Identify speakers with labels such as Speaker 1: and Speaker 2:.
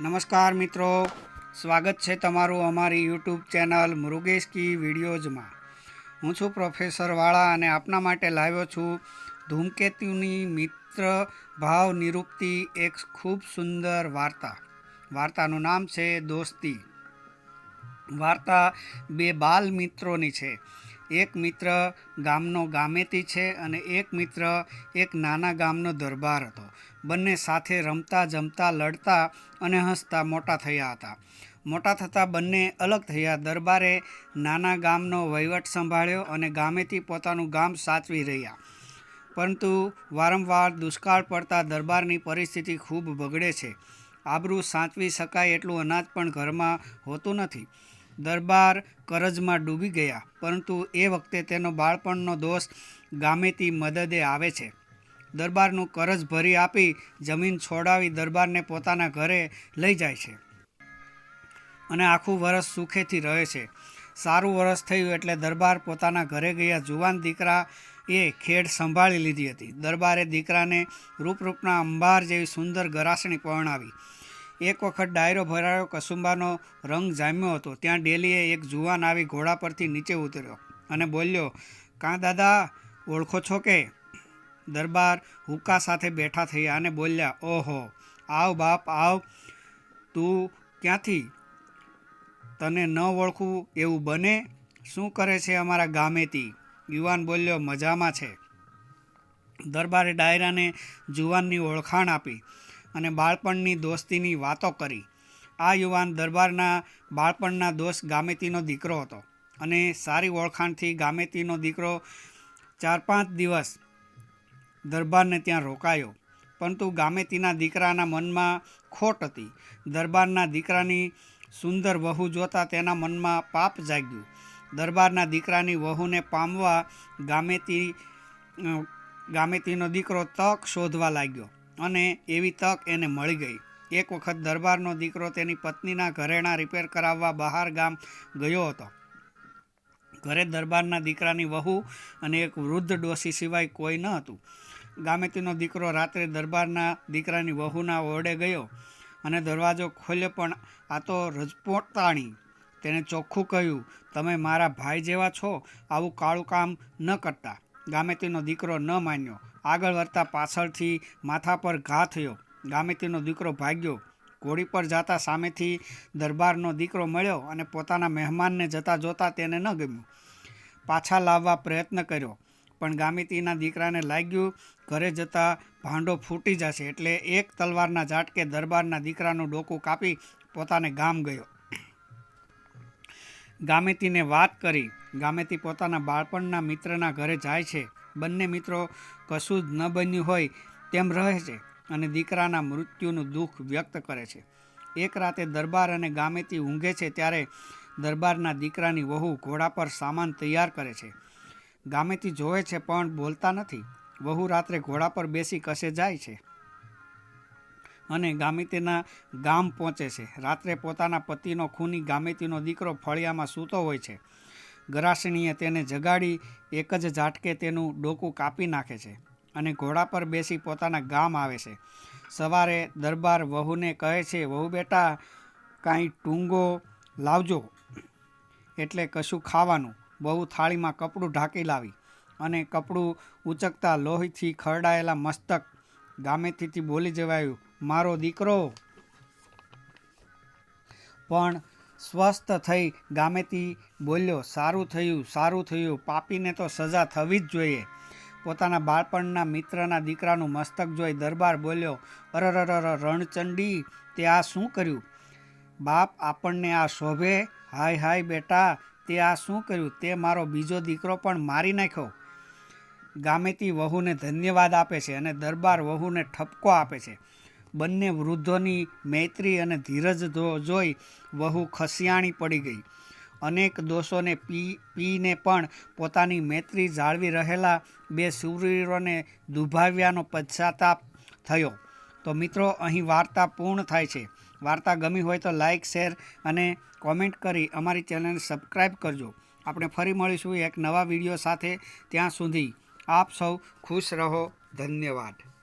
Speaker 1: નમસ્કાર મિત્રો. સ્વાગત છે તમારું અમારી યુટ્યુબ ચેનલ મૃગેશ કી વિડીયોઝમાં. હું છું પ્રોફેસર વાળા અને આપના માટે લાવ્યો છું ધૂમકેતુની મિત્ર ભાવ નિરૂપતી એક ખૂબ સુંદર વાર્તા. વાર્તાનું નામ છે દોસ્તી. વાર્તા બે બાલ મિત્રોની છે. એક મિત્ર ગામનો ગામેતી છે અને એક મિત્ર એક નાના ગામનો દરબાર હતો. બંને સાથે રમતા, જમતા, લડતા અને હસતા મોટા થયા હતા. મોટા થતાં બંને અલગ થયા. દરબારે નાના ગામનો વહીવટ સંભાળ્યો અને ગામેથી પોતાનું ગામ સાચવી રહ્યા. પરંતુ વારંવાર દુષ્કાળ પડતા દરબારની પરિસ્થિતિ ખૂબ બગડે છે. આબરૂ સાચવી શકાય એટલું અનાજ પણ ઘરમાં હોતું નથી. દરબાર કરજમાં ડૂબી ગયા, પરંતુ એ વખતે તેનો બાળપણનો દોષ ગામેથી મદદે આવે છે. દરબારનું કરજ ભરી આપી જમીન છોડાવી દરબારને પોતાના ઘરે લઈ જાય છે અને આખું વરસ સુખેથી રહે છે. સારું વરસ થયું એટલે દરબાર પોતાના ઘરે ગયા. જુવાન દીકરા એ ખેડ સંભાળી લીધી હતી. દરબારે દીકરાને રૂપરૂપના અંબાર જેવી સુંદર ગરાસણી પરણાવી એક વખત ડાયરો ભરાયો, કસુંબાનો રંગ જામ્યો હતો. ત્યાં ડેલીએ એક જુવાન આવી ઘોડા પરથી નીચે ઉતર્યો અને બોલ્યો, કાં દાદા, ઓળખો છો કે? દરબાર હુક્કા સાથે બેઠા થયા અને બોલ્યા, ઓહો, આવ બાપ, આવ. તું ક્યાંથી? તને ન ઓળખું એવું બને? શું કરે છે અમારા ગામેથી? યુવાન બોલ્યો, મજામાં છે. દરબારે ડાયરાને જુવાનની ઓળખાણ આપી. અને બાળપણની દોસ્તીની વાતો કરી. આ યુવાન દરબારના બાળપણના દોસ્ત ગામેતીનો દીકરો હતો અને સારી ઓળખાણથી ગામેતીનો દીકરો ચાર પાંચ દિવસ દરબારને ત્યાં રોકાયો. પરંતુ ગામેતીના દીકરાના મનમાં ખોટ હતી. દરબારના દીકરાની સુંદર વહુ જોતા તેના મનમાં પાપ જાગ્યું. દરબારના દીકરાની વહુને પામવા ગામેતી ગામેતીનો દીકરો તક શોધવા લાગ્યો. અને એવી તક એને મળી ગઈ. એક વખત દરબારનો દીકરો તેની પત્નીના ઘરેણાં રિપેર કરાવવા બહાર ગામ ગયો હતો. ઘરે દરબારના દીકરાની વહુ અને એક વૃદ્ધ ડોસી સિવાય કોઈ ન હતું. ગામેતીનો દીકરો રાત્રે દરબારના દીકરાની વહુના ઓરડે ગયો અને દરવાજો ખોલ્યો પણ આ તો રજપોટાણી. તેને ચોખ્ખું કહ્યું, તમે મારા ભાઈ જેવા છો, આવું કાળું કામ ન કરતા. ગામેતીનો દીકરો ન માન્યો. આગળ વધતા પાછળથી માથા પર ઘા થયો. ગામેતીનો દીકરો ભાગ્યો. ઘોડી પર જતા સામેથી દરબારનો દીકરો મળ્યો અને પોતાના મહેમાનને જતા જોતા તેને ન ગમ્યું. પાછા લાવવા પ્રયત્ન કર્યો, પણ ગામિતીના દીકરાને લાગ્યું, ઘરે જતાં ભાંડો ફૂટી જશે એટલે એક તલવારના ઝાટકે દરબારના દીકરાનું ડોકું કાપી પોતાને ગામ ગયો. ગામેતીને વાત કરી ગામેતી પોતાના બાળપણના મિત્રના ઘરે જાય છે. બંને મિત્રો કશું જ ન બન્યું હોય તેમ રહે છે અને દીકરાના મૃત્યુનું દુઃખ વ્યક્ત કરે છે. એક રાતે દરબાર અને ગામેતી ઊંઘે છે ત્યારે દરબારના દીકરાની વહુ ઘોડા પર સામાન તૈયાર કરે છે. ગામેતી જોવે છે પણ બોલતા નથી. વહુ રાત્રે ઘોડા પર બેસી કસે જાય છે અને ગામિતીના ગામ પહોંચે છે. રાત્રે પોતાના પતિનો ખૂની ગામેતીનો દીકરો ફળિયામાં સૂતો હોય છે. ગરાસણીએ તેને જગાડી, એક જ ઝાટકે તેનું ડોકું કાપી નાખે છે અને ઘોડા પર બેસી પોતાના ગામ આવે છે. સવારે દરબાર વહુને કહે છે, વહુ બેટા, કાંઈ ટૂંગો લાવજો. એટલે કશું ખાવાનું. બહુ થાળીમાં કપડું ઢાંકી લાવી અને કપડું ઉચકતા લોહીથી ખરડાયેલા મસ્તક ગામેથી બોલી જવાયું, મારો દીકરો. પણ સ્વસ્થ થઈ ગામેથી બોલ્યો, સારું થયું સારું થયું. પાપીને તો સજા થવી જ જોઈએ. પોતાના બાળપણના મિત્રના દીકરાનું મસ્તક જોઈ દરબાર બોલ્યો અરરર રણચંડી, તે આ શું કર્યું? બાપ આપણને આ શોભે? હાય હાય, બેટા, તે આ શું કર્યું? તે મારો બીજો દીકરો પણ મારી નાખ્યો. ગામેતી વહુને ધન્યવાદ આપે છે અને દરબાર વહુને ઠપકો આપે છે. બંને વૃદ્ધોની મૈત્રી અને ધીરજ જોઈ વહુ ખસિયાણી પડી ગઈ. અનેક દોષોને પી, પીને પણ પોતાની મૈત્રી જાળવી રહેલા બે શૂરવીરોને દુભાવ્યાનો પશ્ચાતાપ થયો. તો મિત્રો, અહીં વાર્તા પૂર્ણ થાય છે. વાર્તા ગમી હોય તો લાઇક શેર અને કોમેન્ટ કરી અમારી ચેનલને સબસ્ક્રાઈબ કરજો. આપણે ફરી મળીશું એક નવા વીડિયો સાથે. ત્યાં સુધી આપ સૌ ખુશ રહો. ધન્યવાદ.